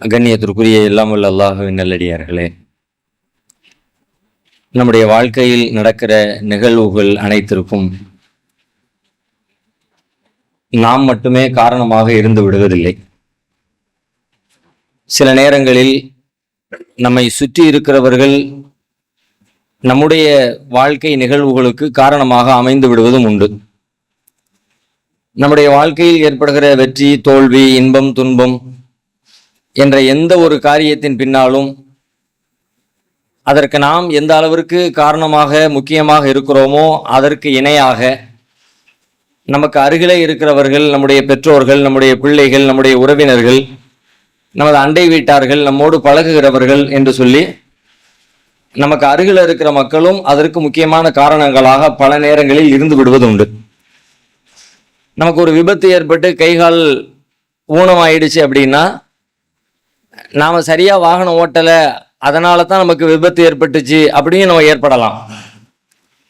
கண்ணியத்திற்குரிய எல்லாம் வல்ல அல்லாஹுவின் நல்லடியார்களே. நம்முடைய வாழ்க்கையில் நடக்கிற நிகழ்வுகள் அனைத்திற்கும் நாம் மட்டுமே காரணமாக இருந்து விடுவதில்லை. சில நேரங்களில் நம்மை சுற்றி இருக்கிறவர்கள் நம்முடைய வாழ்க்கை நிகழ்வுகளுக்கு காரணமாக அமைந்து விடுவதும் உண்டு. நம்முடைய வாழ்க்கையில் ஏற்படுகிற வெற்றி தோல்வி இன்பம் துன்பம் என்ற எந்த ஒரு காரியத்தின் பின்னாலும் அதற்கு நாம் எந்த அளவிற்கு காரணமாக முக்கியமாக இருக்கிறோமோ அதற்கு இணையாக நமக்கு அருகிலே இருக்கிறவர்கள் நம்முடைய பெற்றோர்கள் நம்முடைய பிள்ளைகள் நம்முடைய உறவினர்கள் நமது அண்டை வீட்டார்கள் நம்மோடு பழகுகிறவர்கள் என்று சொல்லி நமக்கு அருகில் இருக்கிற மக்களும் அதற்கு முக்கியமான காரணங்களாக பல நேரங்களில் இருந்து விடுவது உண்டு நமக்கு ஒரு விபத்து ஏற்பட்டு கைகால் ஊனமாயிடுச்சு அப்படின்னா நாம் சரியாக வாகனம் ஓட்டலை அதனால தான் நமக்கு விபத்து ஏற்பட்டுச்சு அப்படின்னு நம்ம ஏற்படலாம்.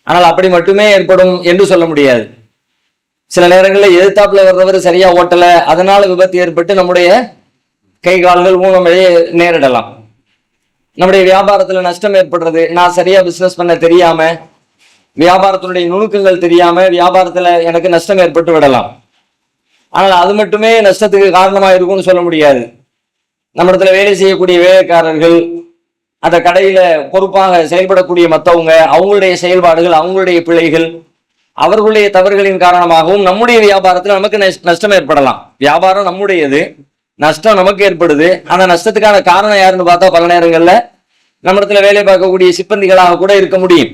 ஆனால் அப்படி மட்டுமே ஏற்படும் என்று சொல்ல முடியாது. சில நேரங்களில் எதிர்த்தாப்புல வர்றவர் சரியா ஓட்டலை அதனால விபத்து ஏற்பட்டு நம்முடைய கை கால்கள் ஊனமையே நேரிடலாம். நம்முடைய வியாபாரத்துல நஷ்டம் ஏற்படுறது நான் சரியா பிசினஸ் பண்ண தெரியாம வியாபாரத்தினுடைய நுணுக்கங்கள் தெரியாம வியாபாரத்துல எனக்கு நஷ்டம் ஏற்பட்டு விடலாம். ஆனால் அது மட்டுமே நஷ்டத்துக்கு காரணமா இருக்கும்னு சொல்ல முடியாது. நம்ம இடத்துல வேலை செய்யக்கூடிய வேலைக்காரர்கள் அந்த கடையில பொறுப்பாக செயல்படக்கூடிய மற்றவங்க அவங்களுடைய செயல்பாடுகள் அவங்களுடைய பிழைகள் அவர்களுடைய தவறுகளின் காரணமாகவும் நம்முடைய வியாபாரத்தில் நமக்கு நஷ்டம் ஏற்படலாம். வியாபாரம் நம்முடையது நஷ்டம் நமக்கு ஏற்படுது. அந்த நஷ்டத்துக்கான காரணம் யாருன்னு பார்த்தா பல நேரங்களில் நம்ம இடத்துல வேலை பார்க்கக்கூடிய சிப்பந்திகளாக கூட இருக்க முடியும்.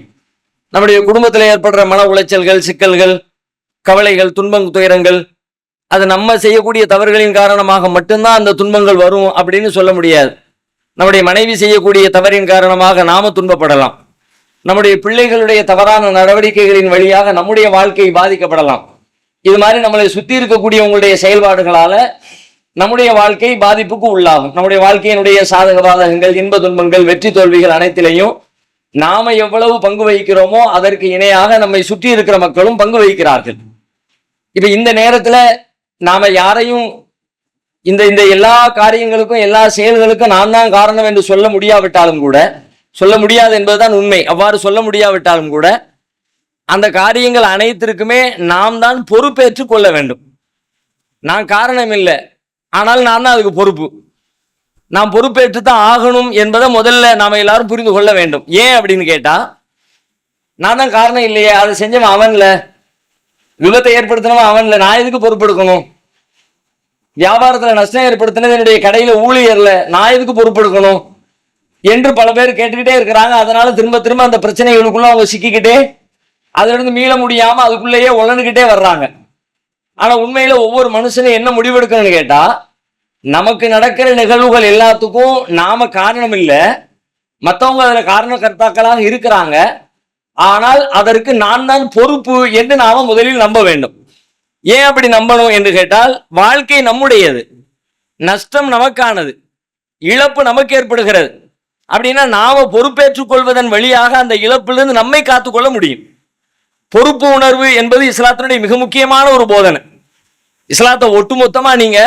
நம்முடைய குடும்பத்தில் ஏற்படுற மன உளைச்சல்கள் சிக்கல்கள் கவலைகள் துன்பம் துயரங்கள் அது நம்ம செய்யக்கூடிய தவறுகளின் காரணமாக மட்டும்தான் அந்த துன்பங்கள் வரும் அப்படின்னு சொல்ல முடியாது. நம்முடைய மனைவி செய்யக்கூடிய தவறின் காரணமாக நாம துன்பப்படலாம். நம்முடைய பிள்ளைகளுடைய தவறான நடவடிக்கைகளின் வழியாக நம்முடைய வாழ்க்கை பாதிக்கப்படலாம். இது மாதிரி நம்மளை சுத்தி இருக்கக்கூடியவங்களுடைய செயல்பாடுகளால நம்முடைய வாழ்க்கை பாதிப்புக்கு உள்ளாகும். நம்முடைய வாழ்க்கையினுடைய சாதக பாதகங்கள் இன்ப துன்பங்கள் வெற்றி தோல்விகள் அனைத்திலையும் நாம எவ்வளவு பங்கு வகிக்கிறோமோ அதற்கு இணையாக நம்மை சுற்றி இருக்கிற மக்களும் பங்கு வகிக்கிறார்கள். இப்ப இந்த நேரத்துல நாம யாரையும் இந்த இந்த எல்லா காரியங்களுக்கும் எல்லா செயல்களுக்கும் நான் தான் காரணம் என்று சொல்ல முடியாவிட்டாலும் கூட சொல்ல முடியாது என்பதுதான் உண்மை. அவ்வாறு சொல்ல முடியாவிட்டாலும் கூட அந்த காரியங்கள் அனைத்திற்குமே நாம் தான் பொறுப்பேற்று கொள்ள வேண்டும். நான் காரணம் இல்லை. ஆனால் நான் தான் அதுக்கு பொறுப்பு. நாம் பொறுப்பேற்று தான் ஆகணும் என்பதை முதல்ல நாம் எல்லாரும் புரிந்து கொள்ள வேண்டும். ஏன் அப்படின்னு கேட்டால் நான் தான் காரணம் இல்லையே. அதை செஞ்சவன் அவன்ல. விபத்தை ஏற்படுத்தினவன் அவன்ல. நான் எதுக்கு பொறுப்பெடுக்கணும்? வியாபாரத்துல நஷ்டம் ஏற்படுத்தினது என்னுடைய கடையில ஊழியர்ல. நான் எதுக்கு பொறுப்பெடுக்கணும்? என்று பல பேர் கேட்டுக்கிட்டே இருக்கிறாங்க. அதனால திரும்ப திரும்ப அந்த பிரச்சனைகளுக்குள்ள அவங்க சிக்கிக்கிட்டே அதுல இருந்து மீள முடியாம அதுக்குள்ளேயே உழனுக்கிட்டே வர்றாங்க. ஆனா உண்மையில ஒவ்வொரு மனுஷனும் என்ன முடிவெடுக்கணும்னு கேட்டா நமக்கு நடக்கிற நிகழ்வுகள் எல்லாத்துக்கும் நாம காரணம் இல்லை. மற்றவங்க அதில் அதுல காரணகர்த்தாக்களாக இருக்கிறாங்க. ஆனால் அதற்கு நான் தான் பொறுப்பு என்று நாம முதலில் நம்ப வேண்டும். ஏன் அப்படி நம்பணும் என்று கேட்டால் வாழ்க்கை நம்முடையது. நஷ்டம் நமக்கானது. இழப்பு நமக்கு ஏற்படுகிறது. அப்படின்னா நாம பொறுப்பேற்றுக் கொள்வதன் வழியாக அந்த இழப்பிலிருந்து நம்மை காத்துக்கொள்ள முடியும். பொறுப்பு உணர்வு என்பது இஸ்லாத்தினுடைய மிக முக்கியமான ஒரு போதனை. இஸ்லாத்தை ஒட்டுமொத்தமா நீங்க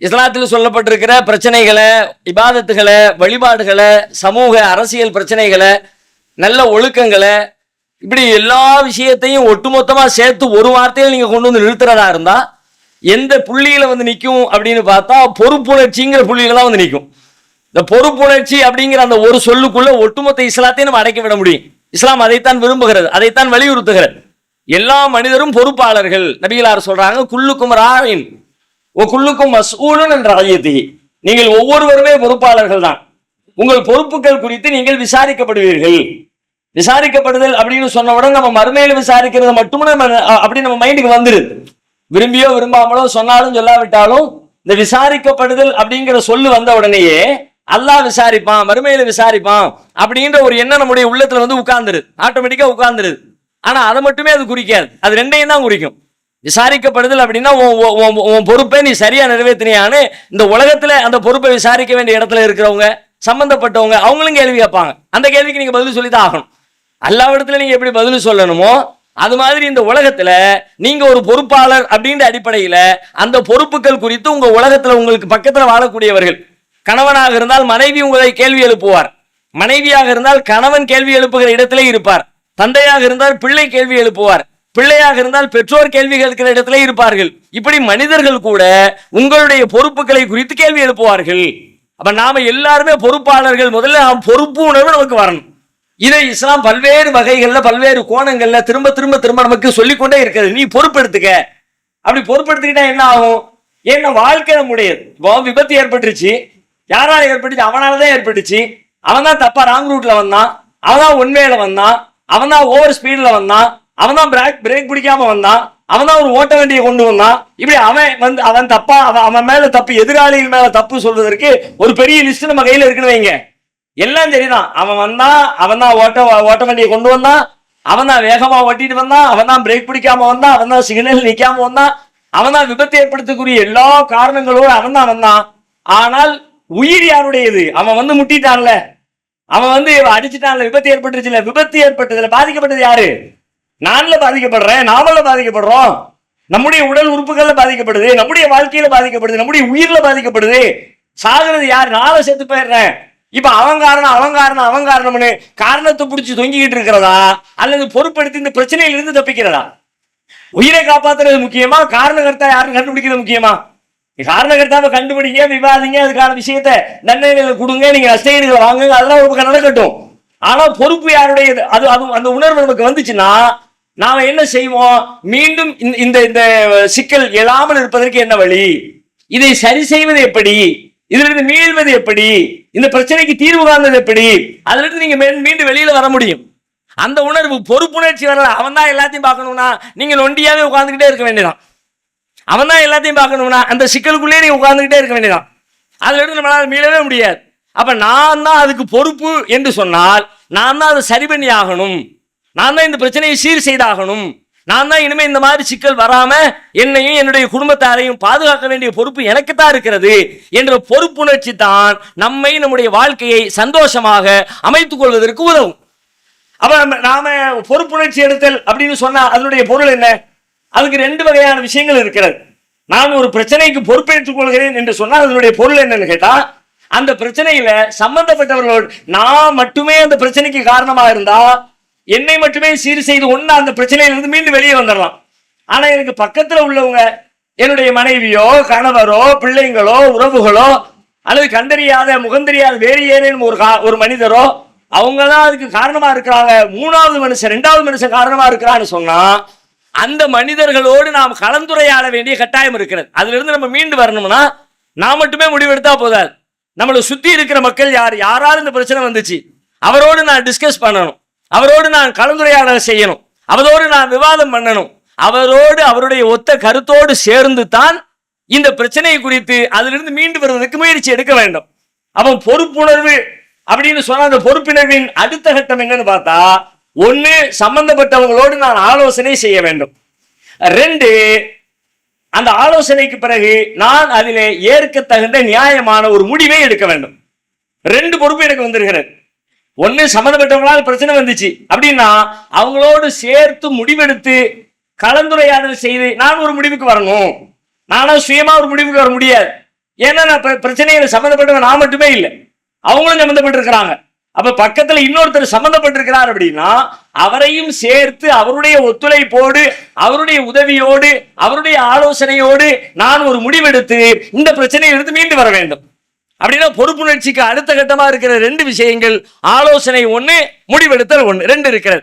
இஸ்லாத்தில் சொல்லப்பட்டிருக்கிற பிரச்சனைகளை இபாதத்துகளை வழிபாடுகளை சமூக அரசியல் பிரச்சனைகளை நல்ல ஒழுக்கங்களை இப்படி எல்லா விஷயத்தையும் ஒட்டுமொத்தமா சேர்த்து ஒரு வார்த்தையில் நீங்க கொண்டு வந்து நிறுத்துறதா இருந்தா எந்த புள்ளியில வந்து நிற்கும் அப்படின்னு பார்த்தா பொறுப்புணர்ச்சிங்கிற புள்ளியில தான் வந்து நிற்கும் இந்த பொறுப்புணர்ச்சி அப்படிங்கிற அந்த ஒரு சொல்லுக்குள்ள ஒட்டுமொத்த இஸ்லாத்தையும் நம்ம அடைக்க விட முடியும். இஸ்லாம் அதைத்தான் விரும்புகிறது அதைத்தான் வலியுறுத்துகிறது. எல்லா மனிதரும் பொறுப்பாளர்கள் நபிகளார் சொல்றாங்க குல்லுக்கும் ராயின் ஓ குல்லுக்கும் மஸ்ஊலன் என்ற ஐயத்தி நீங்கள் ஒவ்வொருவருமே பொறுப்பாளர்கள் தான். உங்கள் பொறுப்புகள் குறித்து நீங்கள் விசாரிக்கப்படுவீர்கள். விசாரிக்கப்படுதல் அப்படின்னு சொன்ன உடனே நம்ம மறுமையில விசாரிக்கிறது மட்டுமே நம்ம அப்படி நம்ம மைண்டுக்கு வந்துருது. விரும்பியோ விரும்பாமலோ சொன்னாலும் சொல்லாவிட்டாலும் இந்த விசாரிக்கப்படுதல் அப்படிங்கிற சொல்லு வந்த உடனேயே அல்லாஹ் விசாரிப்பான் மறுமையில விசாரிப்பான் அப்படின்ற ஒரு எண்ணம் நம்முடைய உள்ளத்துல வந்து உட்கார்ந்துருது. ஆட்டோமேட்டிக்கா உட்கார்ந்துருது. ஆனா அதை மட்டுமே அது குறிக்காது. அது ரெண்டையும் தான் குறிக்கும். விசாரிக்கப்படுதல் அப்படின்னா உன் உன்- பொறுப்பை நீ சரியா நிறைவேற்றினியான்னு இந்த உலகத்துல அந்த பொறுப்பை விசாரிக்க வேண்டிய இடத்துல இருக்கிறவங்க சம்பந்தப்பட்டவங்க அவங்களும் கேள்வி கேட்பாங்க. அந்த கேள்விக்கு நீங்க பதில் சொல்லி தான் ஆகணும். அல்லாவிடத்துல நீங்க எப்படி பதில் சொல்லணுமோ அது மாதிரி இந்த உலகத்துல நீங்க ஒரு பொறுப்பாளர் அப்படின்ற அடிப்படையில அந்த பொறுப்புகள் குறித்து உங்க உலகத்துல உங்களுக்கு பக்கத்துல வாழக்கூடியவர்கள். கணவனாக இருந்தால் மனைவி உங்களை கேள்வி எழுப்புவார். மனைவியாக இருந்தால் கணவன் கேள்வி எழுப்புகிற இடத்திலே இருப்பார். தந்தையாக இருந்தால் பிள்ளை கேள்வி எழுப்புவார். பிள்ளையாக இருந்தால் பெற்றோர் கேள்வி கேட்கிற இடத்திலே இருப்பார்கள். இப்படி மனிதர்கள் கூட உங்களுடைய பொறுப்புகளை குறித்து கேள்வி எழுப்புவார்கள். அப்ப நாம எல்லாருமே பொறுப்பாளர்கள். முதல்ல பொறுப்பு உணர்வு நமக்கு வரணும். இதை இஸ்லாம் பல்வேறு வகைகள்ல பல்வேறு கோணங்கள்ல திரும்ப திரும்ப திரும்ப நமக்கு சொல்லிக்கொண்டே இருக்கிறது. நீ பொறுப்பெடுத்துக்க. அப்படி பொறுப்பெடுத்துக்கிட்டா என்ன ஆகும்? ஏன்னா வாழ்க்கை நம்முடையது. இப்போ விபத்து ஏற்பட்டுருச்சு. யாரால ஏற்பட்டுச்சு? அவனால தான் ஏற்பட்டுச்சு. அவன் தான் தப்பா ராங் ரூட்ல வந்தான். அவன் தான் உண்மையில வந்தான். அவன் தான் ஓவர் ஸ்பீட்ல வந்தான். அவன் தான் பிரேக் பிரேக் பிடிக்காம வந்தான். அவன் தான் ஒரு ஓட்ட வண்டியை கொண்டு வந்தான். இப்படி அவன் வந்து அவன் தப்பா அவன் அவன் மேல தப்பு எதிராளிகள் மேல தப்பு சொல்வதற்கு ஒரு பெரிய லிஸ்ட் நம்ம கையில இருக்குன்னு வைங்க. எல்லாம் சரிதான் அவன் வந்தான் அவன் தான் ஓட்ட ஓட்ட வண்டியை கொண்டு வந்தான். அவன் தான் வேகமா ஓட்டிட்டு வந்தான். அவன் தான் பிரேக் பிடிக்காம வந்தான். அவன் தான் சிக்னல் நிக்காம வந்தான். அவன் தான் விபத்து ஏற்படுத்தக்கூடிய எல்லா காரணங்களோடு அவன் தான் வந்தான். ஆனால் உயிர் யாருடையது? அவன் வந்து முட்டிட்டான்ல. அவன் வந்து அடிச்சுட்டான்ல. விபத்து ஏற்பட்டுருச்சுல. விபத்து ஏற்பட்டதுல பாதிக்கப்பட்டது யாரு? நான்ல பாதிக்கப்படுறேன். நாமல பாதிக்கப்படுறோம். நம்முடைய உடல் உறுப்புகள்ல பாதிக்கப்படுது. நம்முடைய வாழ்க்கையில பாதிக்கப்படுது. நம்முடைய உயிர்ல பாதிக்கப்படுது. சாகுறது யார்? நாளை செத்து போயிடுறேன். இப்ப அவன் காரணம் அவன் காரணம் அவன் காரணம்னு காரணத்தை பிடிச்சி தொங்கிக்கிட்டு இருக்கிறதா? அல்லது பொறுப்படுத்தி இந்த பிரச்சனையிலிருந்து தப்பிக்கிறதா? உயிரை காப்பாத்துறது முக்கியமா? காரணகர்த்தா யாரும் கண்டுபிடிக்கிறது முக்கியமா? காரணகர்த்தாவை கண்டுபிடிங்க விவாதிங்க அதுக்கான விஷயத்த நன்மைகளை கொடுங்க நீங்க நஷ்டஈடுகளை வாங்குங்க அதெல்லாம் ஒரு பக்கம் நடக்கட்டும். ஆனா பொறுப்பு யாருடையது அது அது அந்த உணர்வு நமக்கு வந்துச்சுன்னா நாம என்ன செய்வோம்? மீண்டும் இந்த- இந்த இந்த சிக்கல் எழாமல் இருப்பதற்கு என்ன வழி? இதை சரி செய்வது எப்படி? இதிலிருந்து மீள்வது எப்படி? இந்த பிரச்சனைக்கு தீர்வு காண்பது எப்படி? அதிலிருந்து நீங்க மீண்டும் வெளியில வர முடியும். அந்த உணர்வு பொறுப்புணர்ச்சி வரல அவன் தான் எல்லாத்தையும் பார்க்கணும்னா நீங்க நொண்டியாவே உட்கார்ந்துகிட்டே இருக்க வேண்டியதான் அவன் தான் எல்லாத்தையும் பார்க்கணும்னா அந்த சிக்கலுக்குள்ளே நீங்க உட்கார்ந்துகிட்டே இருக்க வேண்டியதான் அதிலிருந்து நம்மளால மீளவே முடியாது. அப்ப நான் தான் அதுக்கு பொறுப்பு என்று சொன்னால் நான் தான் அதை சரி பண்ணி ஆகணும். நான் தான் இந்த பிரச்சனையை சீர் செய்தாகணும். நான் தான் இனிமே இந்த மாதிரி சிக்கல் வராம என்னையும் என்னுடைய குடும்பத்தாரையும் பாதுகாக்க வேண்டிய பொறுப்பு எனக்கு தான் இருக்கிறது என்ற பொறுப்புணர்ச்சி தான் நம்மை நம்முடைய வாழ்க்கையை சந்தோஷமாக அமைத்துக் கொள்வதற்கு உதவும். அப்ப நாம பொறுப்புணர்ச்சி எடுத்தல் அப்படின்னு சொன்னா அதனுடைய பொருள் என்ன? அதுக்கு ரெண்டு வகையான விஷயங்கள் இருக்கிறது. நான் ஒரு பிரச்சனைக்கு பொறுப்பேற்றுக் கொள்கிறேன் என்று சொன்னால் அதனுடைய பொருள் என்னன்னு கேட்டா அந்த பிரச்சனையில சம்பந்தப்பட்டவர்களோடு நான் மட்டுமே அந்த பிரச்சனைக்கு காரணமா இருந்தா என்னை மட்டுமே சீர் செய்து ஒன்று அந்த பிரச்சனையிலிருந்து மீண்டும் வெளியே வந்துடலாம் ஆனால் எனக்கு பக்கத்தில் உள்ளவங்க என்னுடைய மனைவியோ கணவரோ பிள்ளைங்களோ உறவுகளோ அல்லது கண்டறியாத முகந்தறியாத வேறு ஏதேனும் ஒரு கா- ஒரு மனிதரோ அவங்க தான் அதுக்கு காரணமாக இருக்கிறாங்க. மூணாவது மனுஷன் ரெண்டாவது மனுஷன் காரணமாக இருக்கிறான்னு சொன்னால் அந்த மனிதர்களோடு நாம் கலந்துரையாட வேண்டிய கட்டாயம் இருக்கிறது. அதிலிருந்து நம்ம மீண்டு வரணும்னா நான் மட்டுமே முடிவெடுத்தா போதாது. நம்மளை சுற்றி இருக்கிற மக்கள் யார்? யாராலும் இந்த பிரச்சனை வந்துச்சு? அவரோடு நான் டிஸ்கஸ் பண்ணணும். அவரோடு நான் கலந்துரையாடல் செய்யணும். அவரோடு நான் விவாதம் பண்ணணும். அவரோடு அவருடைய ஒத்த கருத்தோடு சேர்ந்து தான் இந்த பிரச்சனை குறித்து அதிலிருந்து மீண்டு வருவதற்கு முயற்சி எடுக்க வேண்டும். அவன் பொறுப்புணர்வு அப்படின்னு சொன்ன அந்த பொறுப்பினர்வின் அடுத்த கட்டம் என்னன்னு பார்த்தா ஒன்று சம்பந்தப்பட்டவங்களோடு நான் ஆலோசனை செய்ய வேண்டும். ரெண்டு அந்த ஆலோசனைக்கு பிறகு நான் அதிலே ஏற்க தகுந்த நியாயமான ஒரு முடிவை எடுக்க வேண்டும். ரெண்டு பொறுப்பு எனக்கு வந்திருக்கிறது. ஒண்ணு சம்மந்தப்பட்டவங்களால பிரச்சனை வந்துச்சு. அப்படின்னா அவங்களோடு சேர்த்து முடிவெடுத்து கலந்துரையாடல் செய்து நான் ஒரு முடிவுக்கு வரணும். நானும் சுயமா ஒரு முடிவுக்கு வர முடியாது. ஏன்னா நான் பிர- பிரச்சனையில சம்மந்தப்பட்டவங்க நான் மட்டுமே இல்லை. அவங்களும் சம்மந்தப்பட்டிருக்கிறாங்க. அப்ப பக்கத்துல இன்னொருத்தர் சம்மந்தப்பட்டிருக்கிறார் அப்படின்னா அவரையும் சேர்த்து அவருடைய ஒத்துழைப்போடு அவருடைய உதவியோடு அவருடைய ஆலோசனையோடு நான் ஒரு முடிவெடுத்து இந்த பிரச்சனையிலிருந்து மீண்டு வர வேண்டும். அப்படின்னா பொறுப்புணர்ச்சிக்கு அடுத்த கட்டமா இருக்கிற ரெண்டு விஷயங்கள் ஆலோசனை ஒண்ணு முடிவெடுத்தல் ஒண்ணு ரெண்டு இருக்கிறது.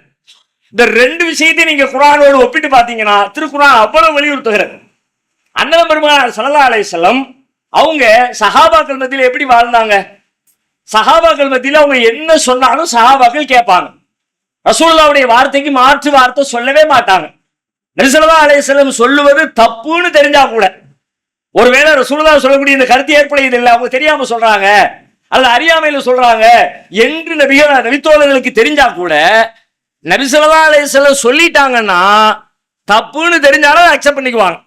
இந்த ரெண்டு விஷயத்தையும் நீங்க குரானோடு ஒப்பிட்டு பார்த்தீங்கன்னா திருக்குறான் அவ்வளவு வலியுறுத்துகிறது. அண்ணன் பெருமாள் சல்லா அலையம் அவங்க சஹாபாக்கள் மத்தியில் எப்படி வாழ்ந்தாங்க? சஹாபாக்கள் மத்தியில் அவங்க என்ன சொன்னாலும் சஹாபாக்கள் கேட்பாங்க. ரசூல்லாவுடைய வார்த்தைக்கு மாற்று வார்த்தை சொல்லவே மாட்டாங்க. நரிசல்லா அலையம் சொல்லுவது தப்புன்னு தெரிஞ்சா கூட ஒருவேளை ரசூலுல்லா சொல்லக்கூடிய இந்த கருத்து ஏற்படையது இல்லை. அவங்க தெரியாம சொல்றாங்க. அல்லது அறியாமையில சொல்றாங்க. என்று நபிகள் நபித்தோழர்களுக்கு தெரிஞ்சா கூட நபிசல்லா அலைஹிஸ்ஸலாம் சொல்லிட்டாங்கன்னா தப்புன்னு தெரிஞ்சாலும் அக்செப்ட் பண்ணிக்குவாங்க.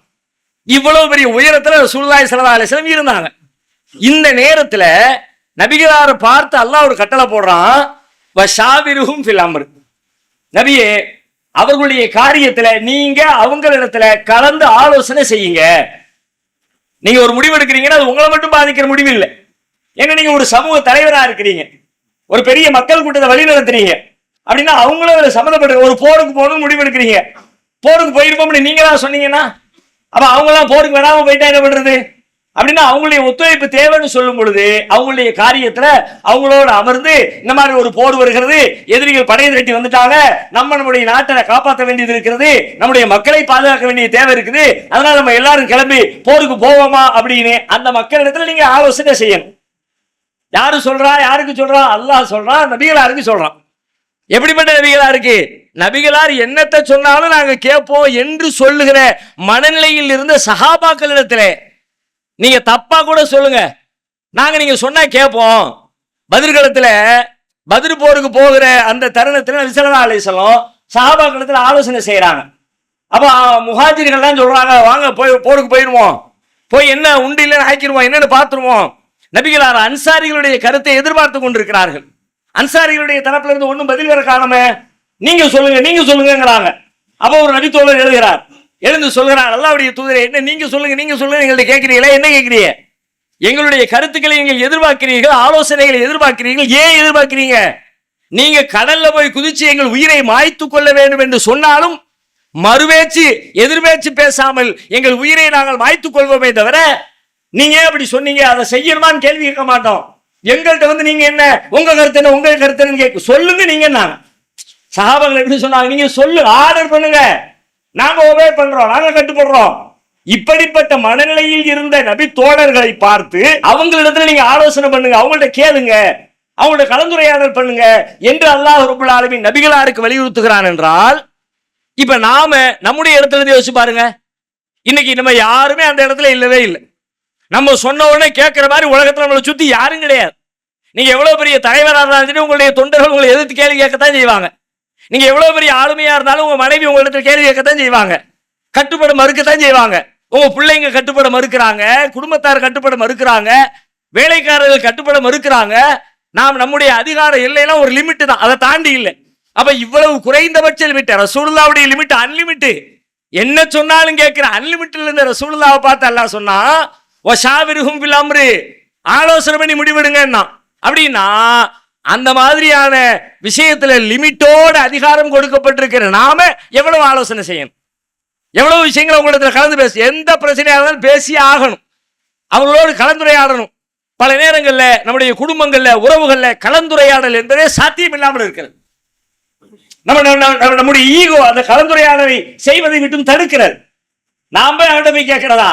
இவ்வளவு பெரிய உயரத்துல ரசூலுல்லாஹி ஸல்லல்லாஹு அலைஹி இருந்தாங்க. இந்த நேரத்துல நபிகளாரை பார்த்து அல்லாஹ் ஒரு கட்டளை போடுறான். வஷாவிருஹும் ஃபில் அமர். நபியே அவர்களுடைய காரியத்துல நீங்க அவங்களிடத்துல கலந்து ஆலோசனை செய்யுங்க. நீங்க ஒரு முடிவு எடுக்கிறீங்கன்னா அது உங்களை மட்டும் பாதிக்கிற முடிவு இல்லை ஏன்னா நீங்க ஒரு சமூக தலைவராக இருக்கிறீங்க. ஒரு பெரிய மக்கள் கூட்டத்தை வழி நடத்துறீங்க அப்படின்னா அவங்களும் அதில் சம்மந்தப்பட்ட ஒரு போருக்கு போகணும்னு முடிவு எடுக்கிறீங்க. போருக்கு போயிருப்போம்னு நீங்க தான் சொன்னீங்கன்னா அப்ப அவங்களாம் போருக்கு வராம போயிட்டா என்ன பண்றது? அப்படின்னா அவங்களுடைய ஒத்துழைப்பு தேவைன்னு சொல்லும் பொழுது அவங்களுடைய காரியத்துல அவங்களோட அமர்ந்து இந்த மாதிரி ஒரு போர் வருகிறது எதிரிகள் படையை திரட்டி வந்துட்டாங்க நம்ம நம்முடைய நாட்டை காப்பாற்ற வேண்டியது இருக்கிறது நம்முடைய மக்களை பாதுகாக்க வேண்டிய தேவை இருக்குது அதனால நம்ம எல்லாரும் கிளம்பி போருக்கு போவோமா அப்படின்னு அந்த மக்களிடத்துல நீங்க ஆலோசனை செய்யணும். யாரு சொல்றா யாருக்கு சொல்றா? அல்லாஹ் சொல்றான் நபிகளாருக்கு சொல்றான் எப்படிப்பட்ட நபிகளா இருக்கு நபிகளார் என்னத்தை சொன்னாலும் நாங்க கேட்போம் என்று சொல்லுகிற மனநிலையில் இருந்த சகாபாக்களிடத்திலே நீங்க தப்பா கூட சொல்லுங்க. நாங்க நீங்க சொன்னா கேட்போம் பதிர்களத்துல பதில் போருக்கு போகிற அந்த தருணத்துல விசலா அலிசலம் சஹாபாக்களத்துல ஆலோசனை செய்யறாங்க அப்ப முஹாஜிர்கள்லாம் சொல்றாங்க வாங்க போய் போருக்கு போயிருவோம். போய் என்ன உண்டு இல்லைன்னு ஆக்கிடுவோம் என்னன்னு பார்த்துருவோம். நபிகளார் அன்சாரிகளுடைய கருத்தை எதிர்பார்த்து கொண்டிருக்கிறார்கள். அன்சாரிகளுடைய தரப்புல இருந்து ஒன்றும் பதில் வர காரணமே நீங்க சொல்லுங்க நீங்க சொல்லுங்கங்கிறாங்க. அப்ப ஒரு நபித்தோழர் எழுதுகிறார் எழுந்து சொல்கிறான் அல்லாவுடைய தூதரே என்ன நீங்க சொல்லுங்க நீங்க சொல்லுங்க எங்கள்ட்ட கேட்கிறீங்களா? என்ன கேட்கிறீங்க? எங்களுடைய கருத்துக்களை நீங்கள் எதிர்பார்க்கிறீர்கள் ஆலோசனைகளை எதிர்பார்க்கிறீர்கள் ஏன் எதிர்பார்க்கிறீங்க? நீங்க கடல்ல போய் குதிச்சு எங்கள் உயிரை மாய்த்து கொள்ள வேண்டும் என்று சொன்னாலும் மறுபேச்சு எதிர்பேச்சு பேசாமல் எங்கள் உயிரை நாங்கள் மாய்த்து கொள்வோமே தவிர நீங்க ஏன் அப்படி சொன்னீங்க? அதை செய்யணுமான்னு கேள்வி கேட்க மாட்டோம். எங்கள்கிட்ட வந்து நீங்க என்ன உங்க கருத்து என்ன உங்க கருத்து கேட்க சொல்லுங்க நீங்க நான் சகாபங்கள் எப்படி சொன்னாங்க? நீங்க சொல்லு ஆர்டர் பண்ணுங்க. நாங்க ஒபே பண்றோம் நாங்க கட்டுப்படுறோம். இப்படிப்பட்ட மனநிலையில் இருந்த நபி தோழர்களை பார்த்து அவங்களிடத்துல நீங்க ஆலோசனை பண்ணுங்க அவங்கள்ட்ட கேளுங்க அவங்களோட கலந்துரையாடல் பண்ணுங்க என்று அல்லாஹ் ரபுல் ஆலமீன் நபிகளாருக்கு வலியுறுத்துகிறான் என்றால் இப்ப நாம நம்முடைய இடத்துல இருந்து யோசிச்சு பாருங்க. இன்னைக்கு நம்ம யாருமே அந்த இடத்துல இல்லவே இல்லை. நம்ம சொன்ன உடனே கேட்கிற மாதிரி உலகத்துல நம்மளை சுத்தி யாரும் கிடையாது. நீங்க எவ்வளவு பெரிய தலைவராக இருந்தாலும் உங்களுடைய தொண்டர்கள் உங்களை எதிர்த்து கேள்வி கேட்கத்தான் செய்வாங்க. நீங்க எவ்வளவு பெரிய ஆளுமையா இருந்தாலும் உங்க மனைவி உங்களிடத்தில் கேள்வி கேட்கத்தான் செய்வாங்க. கட்டுப்பட மறுக்கத்தான் செய்வாங்க. உங்க பிள்ளைங்க கட்டுப்பட மறுக்கிறாங்க. குடும்பத்தார் கட்டுப்பட மறுக்கிறாங்க. வேலைக்காரர்கள் கட்டுப்பட மறுக்கிறாங்க. நாம் நம்முடைய அதிகார எல்லையெல்லாம் ஒரு லிமிட் தான். அதை தாண்டி இல்லை. அப்ப இவ்வளவு குறைந்தபட்ச லிமிட் ரசூலுல்லாவுடைய லிமிட் அன்லிமிட் என்ன சொன்னாலும் கேட்கிற அன்லிமிட்ல இருந்த ரசூலுல்லாவை பார்த்து அல்லா சொன்னா ஓ ஷாவிருகும் பிலாம்ரு ஆலோசனை பண்ணி முடிவெடுங்கன்னா அப்படின்னா அந்த மாதிரியான விஷயத்துல லிமிட்டோட அதிகாரம் கொடுக்கப்பட்டிருக்கிற நாம எவ்வளவு ஆலோசனை செய்யணும்? எவ்வளவு விஷயங்களை உங்களிடத்துல கலந்து பேச எந்த பிரச்சனையாக இருந்தாலும் பேசி ஆகணும். அவர்களோடு கலந்துரையாடணும். பல நேரங்களில் நம்முடைய குடும்பங்களில் உறவுகளில் கலந்துரையாடல் என்பதே சாத்தியம் இல்லாமல் இருக்கிறது. நம்ம நம்முடைய ஈகோ அந்த கலந்துரையாடலை செய்வதை விட்டும் தடுக்கிறது. நாம போய் அவன்கிட்ட போய் கேட்கிறதா?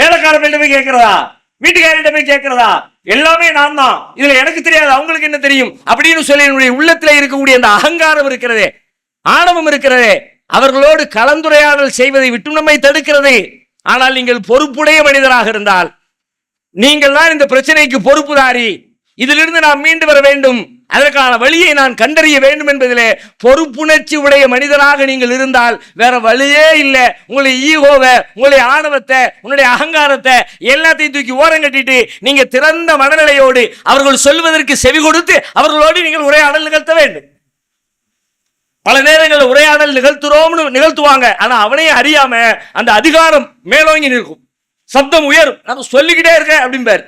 வேலைக்காரர்கிட்ட போய் கேட்கிறதா? வீட்டுக்காரிட்ட போய் கேட்கிறதா? எல்லாமே நான் தான். இதுல எனக்கு தெரியாது அவங்களுக்கு என்ன தெரியும்? அப்படின்னு சொல்லி என்னுடைய உள்ளத்தில் இருக்கக்கூடிய அந்த அகங்காரம் இருக்கிறதே ஆணவம் இருக்கிறதே அவர்களோடு கலந்துரையாடல் செய்வதை விட்டு நம்மை தடுக்கிறது. ஆனால் நீங்கள் பொறுப்புடைய மனிதராக இருந்தால் நீங்கள் தான் இந்த பிரச்சனைக்கு பொறுப்புதாரி. இதிலிருந்து நாம் மீண்டு வர வேண்டும். அதற்கான வழியை நான் கண்டறிய வேண்டும் என்பதிலே பொறுப்புணர்ச்சி உடைய மனிதனாக நீங்கள் இருந்தால் வேற வழியே இல்லை. உங்களுடைய ஈகோவை உங்களுடைய ஆணவத்தை உன்னுடைய அகங்காரத்தை எல்லாத்தையும் தூக்கி ஓரம் கட்டிட்டு நீங்க திறந்த மனநிலையோடு அவர்கள் சொல்வதற்கு செவி கொடுத்து அவர்களோடு நீங்கள் உரையாடல் நிகழ்த்த வேண்டும். பல நேரங்களில் உரையாடல் நிகழ்த்துறோம்னு நிகழ்த்துவாங்க. ஆனா அவனையும் அறியாம அந்த அதிகாரம் மேலோங்கி நிற்கும். சப்தம் உயரும். நான் சொல்லிக்கிட்டே இருக்கேன் அப்படிம்பாரு.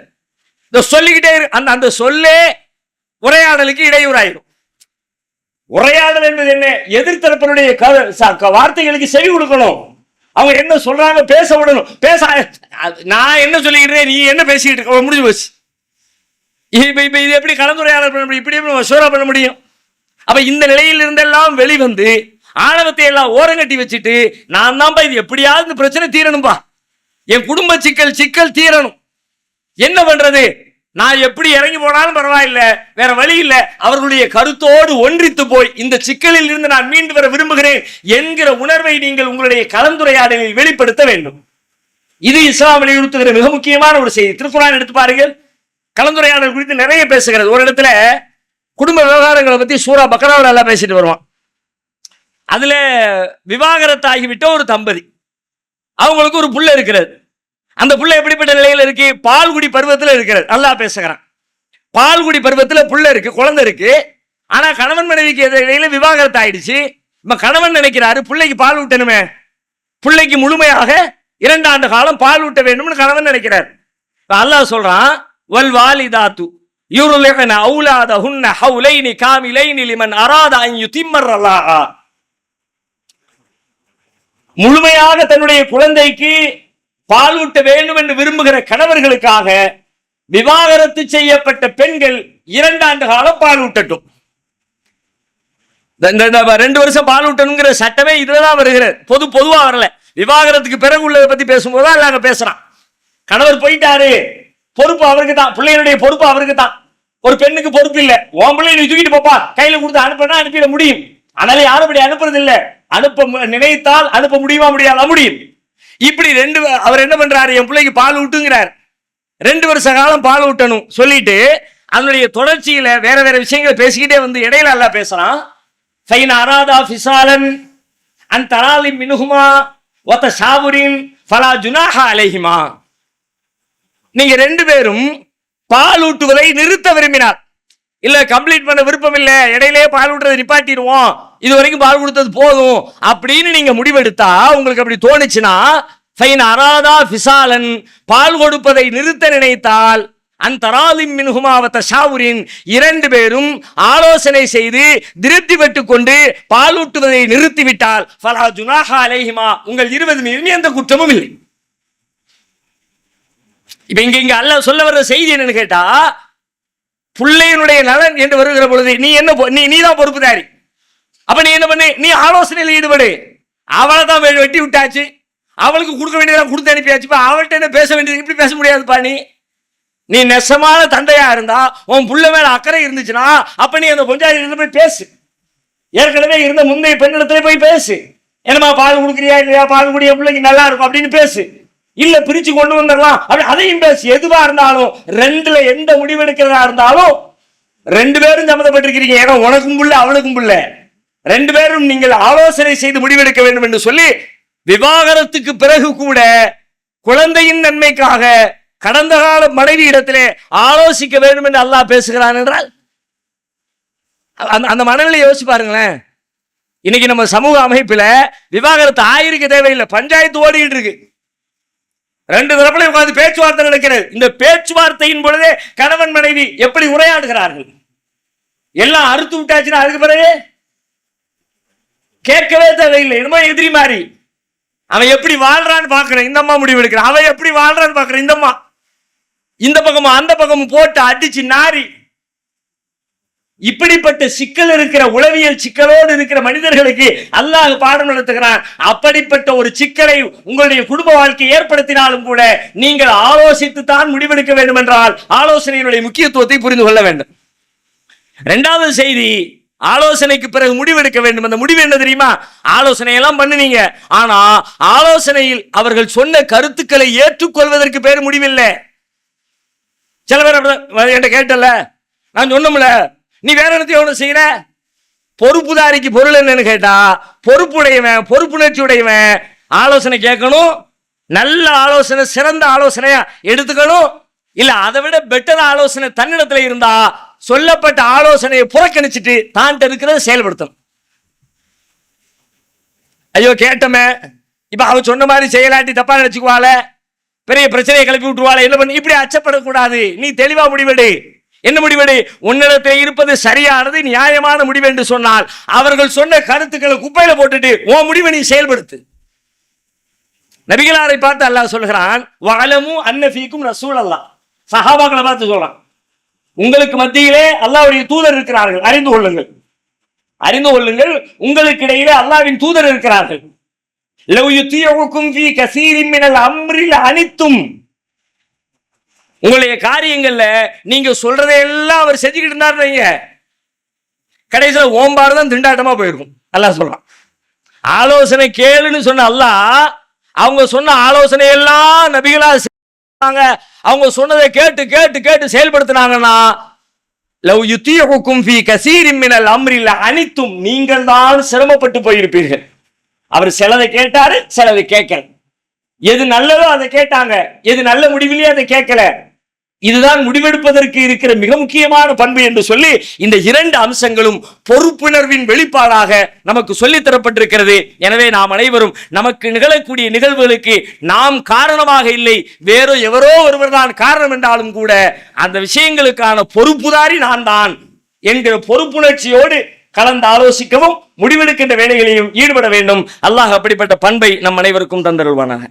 இந்த சொல்லிக்கிட்டே இரு அந்த அந்த சொல்லே உரையாடலுக்கு இடையூறாயிடும் உரையாடல் என்பது என்ன? எதிர்த்தரப்பினுடைய ச- க- வார்த்தைகளுக்கு செவி கொடுக்கணும். அவங்க என்ன சொல்றாங்க பேச விடணும். பேச அது- நான் என்ன சொல்லிக்கிறேன்? நீ என்ன பேசிக்கிட்டு இருக்க? முடிஞ்சு போச்சு. இப்போ இப்போ இது எப்படி கலந்துரையாடல் பண்ண முடியும்? இப்படி எப்படி ஷோரா பண்ண முடியும்? அப்போ இந்த நிலையில் இருந்தெல்லாம் வெளிவந்து ஆணவத்தை எல்லாம் ஓரங்கட்டி வச்சுட்டு நான் தான்ப்பா இது எப்படியாவது இந்த பிரச்சனை தீரணும்பா. என் குடும்ப சிக்கல் சிக்கல் தீரணும். என்ன பண்றது? நான் எப்படி இறங்கி போனாலும் பரவாயில்ல வேற வழி இல்லை. அவர்களுடைய கருத்தோடு ஒன்றித்து போய் இந்த சிக்கலில் இருந்து நான் மீண்டு வர விரும்புகிறேன் என்கிற உணர்வை நீங்கள் உங்களுடைய கலந்துரையாடலில் வெளிப்படுத்த வேண்டும். இது இஸ்லாம் வலியுறுத்துகிற மிக முக்கியமான ஒரு செய்தி. திருக்குறான் எடுத்து பாருங்கள். கலந்துரையாடல் குறித்து நிறைய பேசுகிறது. ஒரு இடத்துல குடும்ப விவகாரங்களை பத்தி சூரா பக்கராவில் எல்லாம் பேசிட்டு வருவான். அதுல விவாகரத்தாகிவிட்ட ஒரு தம்பதி. அவங்களுக்கு ஒரு புள்ள இருக்கிறது. அந்த பிள்ளை எப்படிப்பட்ட நிலையில் இருக்கு? பால்குடி பருவத்துல இருக்கிறது நல்லா பேசுகிறான். பால்குடி பருவத்தில் புள்ள இருக்கு குழந்தை இருக்கு. ஆனா கணவன் மனைவிக்கு இடையில விவாகரத்து ஆயிடுச்சு. இப்ப கணவன் நினைக்கிறாரு பிள்ளைக்கு பால் ஊட்டணுமே. பிள்ளைக்கு முழுமையாக இரண்டு ஆண்டு காலம் பால் ஊட்ட வேண்டும்னு கணவன் நினைக்கிறார். அல்லாஹ் சொல்றான் வல் வாலிதாத்து அவுலாத ஹுன்ன ஹவுலைனி காமிலைனி லிமன் அராத ஐயு யுதிம்மர் முழுமையாக தன்னுடைய குழந்தைக்கு பாலூட்ட வேண்டும் என்று விரும்புகிற கணவர்களுக்காக விவாகரத்து செய்யப்பட்ட பெண்கள் இரண்டாண்டு காலம் பாலூட்டட்டும். இந்த- ரெண்டு வருஷம் பாலூட்டணுங்கிற சட்டமே இதுலதான் வருகிறது. பொது பொதுவா வரல. விவாகரத்துக்கு பிறகு உள்ளதை பத்தி பேசும்போது தான் நாங்க பேசுறான். கணவர் போயிட்டாரு. பொறுப்பு அவருக்கு தான். பிள்ளைகளுடைய பொறுப்பு அவருக்கு தான். ஒரு பெண்ணுக்கு பொறுப்பு இல்ல. உன் பிள்ளை நீ தூக்கிட்டு போப்பா. கையில கொடுத்து அனுப்பினா அனுப்பிட முடியும். அதனால யாரும் இப்படி அனுப்புறது இல்ல அனுப்ப மு- நினைத்தால் அனுப்ப முடியுமா முடியாதா? முடியும். இப்படி ரெண்டு அவர் என்ன பண்றாரு? என் பிள்ளைக்கு பால் ஊட்டுங்கிறார். ரெண்டு வருஷ காலம் பால் ஊட்டணும் சொல்லிட்டு அதனுடைய தொடர்ச்சியில வேற வேற விஷயங்களை பேசிக்கிட்டே வந்து இடையில எல்லாம் பேசுறான். ஃபைன் அராதா ஃபிசாலன் அன் தராலி மினுகுமா ஒத்த ஷாபுரின் ஃபலா ஜுனாஹா அலைஹிமா. நீங்க ரெண்டு பேரும் பால் ஊட்டுவதை நிறுத்த விரும்பினார். இல்ல கம்ப்ளீட் பண்ண விருப்பம் இல்லை. இடையிலே பால் ஊட்டுறதை நிப்பாட்டிடுவோம். இது வரைக்கும் பால் கொடுத்தது போதும் அப்படின்னு நீங்க முடிவெடுத்தா உங்களுக்கு அப்படி தோணுச்சுன்னா ஃபைன் அராதா ஃபிசாலன் பால் கொடுப்பதை நிறுத்த நினைத்தால் அந்தராலிம் மின்ஹுமாவத்த ஷாவுரின் இரண்டு பேரும் ஆலோசனை செய்து திருப்தி பெற்றுக் கொண்டு பாலூட்டுவதை நிறுத்திவிட்டால் ஃபலா ஜுனாஹா அலைஹிமா உங்கள் இருபது மீதும் எந்த குற்றமும் இல்லை. இப்ப இங்க இங்க அல்ல சொல்ல வர்ற செய்தி என்னன்னு கேட்டா பிள்ளையினுடைய நலன் என்று வருகிற பொழுது நீ என்ன பொ- நீ நீதான் பொறுப்புதாரி அப்ப நீ என்ன பண்ணு? நீ ஆலோசனையில் ஈடுபடு. அவளை தான் வெட்டி விட்டாச்சு. அவளுக்கு கொடுக்க வேண்டியதெல்லாம் கொடுத்து அனுப்பியாச்சு. இப்போ அவள்கிட்ட என்ன பேச வேண்டியது? இப்படி பேச முடியாதுப்பா நீ. நீ நெசமான தந்தையா இருந்தா உன் புள்ள மேல அக்கறை இருந்துச்சுன்னா அப்ப நீ அந்த பஞ்சாயத்துல போய் பேசு. ஏற்கனவே இருந்த முந்தைய பெண்ணிடத்துல போய் பேசு. என்னம்மா பால் கொடுக்குறியா இல்லையா? பால் குடிய பிள்ளைக்கு நல்லா இருக்கும் அப்படின்னு பேசு. இல்ல பிரிச்சு கொண்டு வந்துடலாம். அப்படி அதையும் பேசு. எதுவா இருந்தாலும் ரெண்டுல எந்த முடிவெடுக்கிறதா இருந்தாலும் ரெண்டு பேரும் சம்மந்தப்பட்டிருக்கிறீங்க. ஏன்னா உனக்கும் புள்ள அவளுக்கும் புள்ள. ரெண்டு பேரும் நீங்கள் ஆலோசனை செய்து முடிவெடுக்க வேண்டும் என்று சொல்லி விவாகரத்துக்கு பிறகு கூட குழந்தையின் நன்மைக்காக கடந்த கால மனைவி இடத்திலே ஆலோசிக்க வேண்டும் என்று அல்லாஹ் பேசுகிறான் என்றால் அந்த அந்த மனநிலை யோசிச்சு பாருங்களேன். இன்னைக்கு நம்ம சமூக அமைப்பில் விவாகரத்து ஆயிருக்க தேவையில்லை. பஞ்சாயத்து ஓடிட்டு இருக்கு. ரெண்டு தரப்புல உட்கார்ந்து பேச்சுவார்த்தை நடக்கிறது. இந்த பேச்சுவார்த்தையின் பொழுதே கணவன் மனைவி எப்படி உரையாடுகிறார்கள்? எல்லாம் அறுத்து விட்டாச்சுன்னா அதுக்கு பிறகு கேட்கவே தேவையில்லை. என்னமோ எதிரி மாதிரி. அவன் எப்படி வாழ்றான்னு பாக்குறேன் இந்த அம்மா முடிவு எடுக்கிறான். அவன் எப்படி வாழ்றான்னு பாக்குறேன் இந்த அம்மா. இந்த பக்கமும் அந்த பக்கமும் போட்டு அடிச்சு நாரி. இப்படிப்பட்ட சிக்கல் இருக்கிற உளவியல் சிக்கலோடு இருக்கிற மனிதர்களுக்கு அல்லாஹ் பாடம் நடத்துகிறான். அப்படிப்பட்ட ஒரு சிக்கலை உங்களுடைய குடும்ப வாழ்க்கை ஏற்படுத்தினாலும் கூட நீங்கள் ஆலோசித்து தான் முடிவெடுக்க வேண்டும் என்றால் ஆலோசனையினுடைய முக்கியத்துவத்தை புரிந்து கொள்ள வேண்டும். இரண்டாவது செய்தி ஆலோசனைக்கு பிறகு முடிவெடுக்க வேண்டும். அந்த முடிவு என்ன தெரியுமா? ஆலோசனை எல்லாம் பண்ணுனீங்க. ஆனா ஆலோசனையில் அவர்கள் சொன்ன கருத்துக்களை ஏற்றுக்கொள்வதற்கு பேர் முடிவில்லை. சில பேர் அப்படி என்கிட்ட கேட்டல நான் சொன்னோம்ல நீ வேற இடத்தையும் ஒன்று செய்யற பொறுப்புதாரிக்கு பொருள் என்னன்னு கேட்டா பொறுப்புடையவன் பொறுப்புணர்ச்சி உடையவன் ஆலோசனை கேட்கணும். நல்ல ஆலோசனை சிறந்த ஆலோசனையா எடுத்துக்கணும். இல்ல அதை விட பெட்டர் ஆலோசனை தன்னிடத்துல இருந்தா சொல்லப்பட்ட ஆலோசனையை புறக்கணிச்சிட்டு தான் இருக்கிறத செயல்படுத்தணும். ஐயோ கேட்டமே. இப்ப அவ சொன்ன மாதிரி செயலாட்டி தப்பா நினைச்சுக்குவாள. பெரிய பிரச்சனையை கிளப்பி விட்டுருவாள. என்ன பண்ணி? இப்படி அச்சப்படக்கூடாது. நீ தெளிவா முடிவெடு. என்ன முடிவெடு? உன்னிடத்தில் இருப்பது சரியானது நியாயமான முடிவு என்று சொன்னால் அவர்கள் சொன்ன கருத்துக்களை குப்பையில போட்டுட்டு உன் முடிவை நீ செயல்படுத்து. நபிகளாரை பார்த்து அல்லாஹ் சொல்கிறான் வலமும் அன்னஃபீக்கும் ரசூல் அல்லாஹ் சஹாபாக்களை பார்த்து சொல்றான். உங்களுக்கு மத்தியிலே அல்லாவுடைய தூதர் இருக்கிறார்கள். அறிந்து கொள்ளுங்கள். அறிந்து கொள்ளுங்கள். உங்களுக்கு இடையிலே அல்லாவின் தூதர் இருக்கிறார்கள். அனைத்தும் மினல் உங்களுடைய காரியங்கள்ல நீங்க சொல்றதை எல்லாம் அவர் செஞ்சுக்கிட்டு இருந்தாரு வைங்க. கடைசியில ஓம்பாடு தான் திண்டாட்டமா போயிருக்கும். அல்லாஹ் சொல்றான். ஆலோசனை கேளுன்னு சொன்ன அல்லாஹ் அவங்க சொன்ன ஆலோசனை எல்லாம் நபிகளா அவங்க சொன்னதை கேட்டு கேட்டு கேட்டு செயல்படுத்தினாங்கன்னா லவ் யுத்தியகுக்கும் ஃபீ கசீரின் மினல் அம்ரில் அனைத்தும் நீங்கள் தான் சிரமப்பட்டு போயிருப்பீர்கள். அவர் சிலதை கேட்டாரு சிலதை கேட்கல. எது நல்லதோ அதை கேட்டாங்க எது நல்ல முடிவிலேயே அதை கேட்கல. இதுதான் முடிவெடுப்பதற்கு இருக்கிற மிக முக்கியமான பண்பு என்று சொல்லி இந்த இரண்டு அம்சங்களும் பொறுப்புணர்வின் வெளிப்பாடாக நமக்கு சொல்லித் தரப்பட்டிருக்கிறது. எனவே நாம் அனைவரும் நமக்கு நிகழக்கூடிய நிகழ்வுகளுக்கு நாம் காரணமாக இல்லை வேறோ எவரோ ஒருவர் தான் காரணம் என்றாலும் கூட அந்த விஷயங்களுக்கான பொறுப்புதாரி நான் தான் என்கிற பொறுப்புணர்ச்சியோடு கலந்து ஆலோசிக்கவும் முடிவெடுக்கின்ற வேலைகளையும் ஈடுபட வேண்டும். அல்லாஹ் அப்படிப்பட்ட பண்பை நம் அனைவருக்கும் தந்தருள்வானாக.